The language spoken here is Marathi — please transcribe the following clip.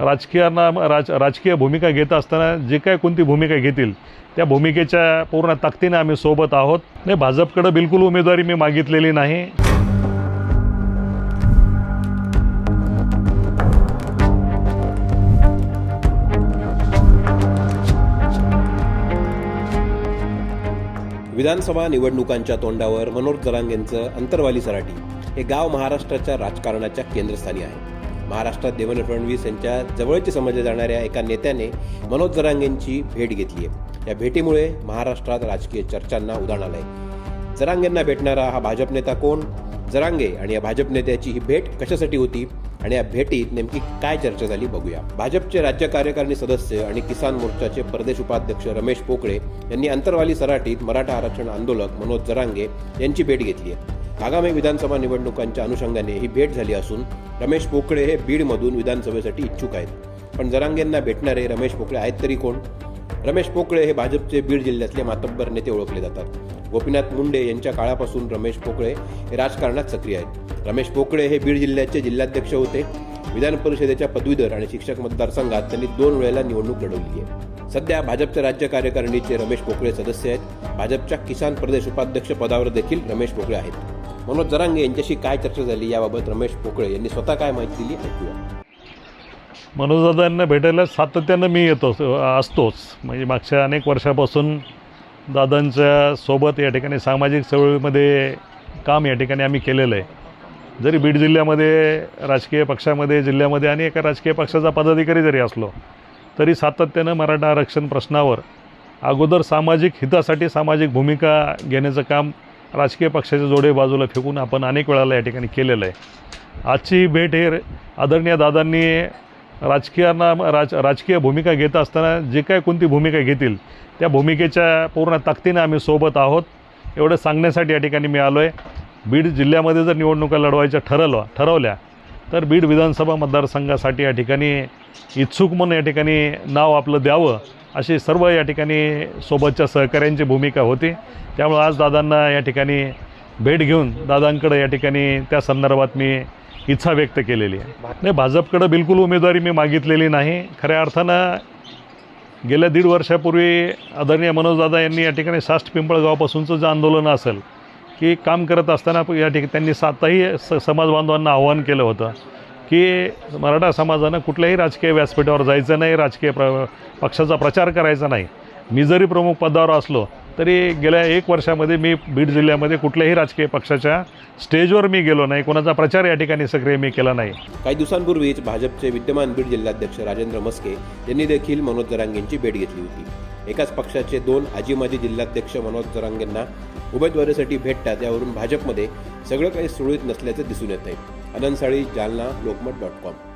राजकीयांना राज राजकीय भूमिका घेत असताना जे काय कोणती भूमिका घेतील त्या भूमिकेच्या पूर्ण ताकदीने आम्ही सोबत आहोत. नाही भाजपकडं बिलकुल उमेदवारी मी मागितलेली नाही. विधानसभा निवडणुकांच्या तोंडावर मनोज जरांगेंचं अंतरवाली सराटी. हे गाव महाराष्ट्राच्या राजकारणाच्या केंद्रस्थानी आहे. महाराष्ट्रात देवेंद्र फडणवीस यांच्या जवळचे समजल्या जाणाऱ्या एका नेत्याने मनोज जरांगेंची भेट घेतली आहे. या भेटीमुळे महाराष्ट्रात राजकीय चर्चांना उधाण आलंय. जरांगेंना भेटणारा हा भाजप नेता कोण? जरांगे आणि या भाजप नेत्याची ही भेट कशासाठी होती? आणि या भेटीत नेमकी काय चर्चा झाली बघूया. भाजपचे राज्य कार्यकारिणी सदस्य आणि किसान मोर्चाचे प्रदेश उपाध्यक्ष रमेश पोकळे यांनी अंतरवाली सराटीत मराठा आरक्षण आंदोलक मनोज जरांगे यांची भेट घेतली आहे. आगामी विधानसभा निवडणुकांच्या अनुषंगाने ही भेट झाली असून रमेश पोकळे हे बीडमधून विधानसभेसाठी इच्छुक आहेत. पण जरांगेंना भेटणारे रमेश पोकळे आहेत तरी कोण? रमेश पोकळे हे भाजपचे बीड जिल्ह्यातले मातब्बर नेते ओळखले जातात. गोपीनाथ मुंडे यांच्या काळापासून रमेश पोकळे हे राजकारणात सक्रिय आहेत. रमेश पोकळे हे बीड जिल्ह्याचे जिल्हाध्यक्ष होते. विधान परिषदेच्या पदवीधर आणि शिक्षक मतदारसंघात त्यांनी दोन वेळेला निवडणूक लढवली आहे. सध्या भाजपच्या राज्य कार्यकारिणीचे रमेश पोकळे सदस्य आहेत. भाजपच्या किसान प्रदेश उपाध्यक्ष पदावर देखील रमेश पोकळे आहेत. मनोज जरांगे यांच्याशी काय चर्चा झाली याबाबत रमेश पोकळे यांनी स्वतः काय माहिती दिली ऐकूया. मनोजदादांना भेटायला सातत्यानं मी येतो असतोच. म्हणजे मागच्या अनेक वर्षापासून दादांच्या सोबत या ठिकाणी सामाजिक चळवळीमध्ये काम या ठिकाणी आम्ही केलेलं आहे. जरी बीड जिल्ह्यामध्ये राजकीय पक्षामध्ये जिल्ह्यामध्ये आणि एका राजकीय पक्षाचा पदाधिकारी जरी असलो तरी सातत्यानं मराठा आरक्षण प्रश्नावर अगोदर सामाजिक हितासाठी सामाजिक भूमिका घेण्याचं काम राजकीय पक्षाचे जोडे बाजूला फेकून आपण अनेक वेळाला या ठिकाणी केलेलं आहे. आजची भेट हे आदरणीय दादांनी राजकीयांना राज राजकीय भूमिका घेत असताना जे काय कोणती भूमिका घेतील त्या भूमिकेच्या पूर्ण ताकदीने आम्ही सोबत आहोत. एवढं सांगण्यासाठी या ठिकाणी मी आलो आहे बीड जिल्ह्यामध्ये जर निवडणुका लढवायच्या ठरवलं ठरवल्या तर बीड विधानसभा मतदारसंघासाठी या ठिकाणी इच्छुक म्हणून या ठिकाणी नाव आपलं द्यावं. अशी सर्व या ठिकाणी सोबतच्या सहकाऱ्यांची भूमिका होती. त्यामुळे आज दादांना या ठिकाणी भेट घेऊन दादांकडं या ठिकाणी त्या संदर्भात मी इच्छा व्यक्त केलेली आहे. नाही भाजपकडं बिलकुल उमेदवारी मी मागितलेली नाही. खऱ्या अर्थानं गेल्या दीड वर्षापूर्वी आदरणीय मनोजदादा यांनी या ठिकाणी साष्ट पिंपळगावपासूनचं जे आंदोलन असेल की काम करत असताना या ठिकाणी त्यांनी सातही स समाज बांधवांना आव्हान केलं होतं. की मराठा समाजानं कुठल्याही राजकीय व्यासपीठावर जायचं नाही राजकीय प्र पक्षाचा प्रचार करायचा नाही. मी जरी प्रमुख पदावर असलो तरी गेल्या एक वर्षामध्ये मी बीड जिल्ह्यामध्ये कुठल्याही राजकीय पक्षाच्या स्टेजवर मी गेलो नाही कोणाचा प्रचार या ठिकाणी सक्रिय मी केला नाही. काही दिवसांपूर्वीच भाजपचे विद्यमान बीड जिल्हाध्यक्ष राजेंद्र मस्के यांनी देखील मनोज जरांगेंची भेट घेतली होती. एकाच पक्षाचे दोन आजी माजी जिल्हाध्यक्ष मनोज जरांगेंना उमेदवारीसाठी भेटतात यावरून भाजपमध्ये सगळं काही सुरळीत नसल्याचं दिसून येत आहे आनंद जालना लोकमत डॉट कॉम.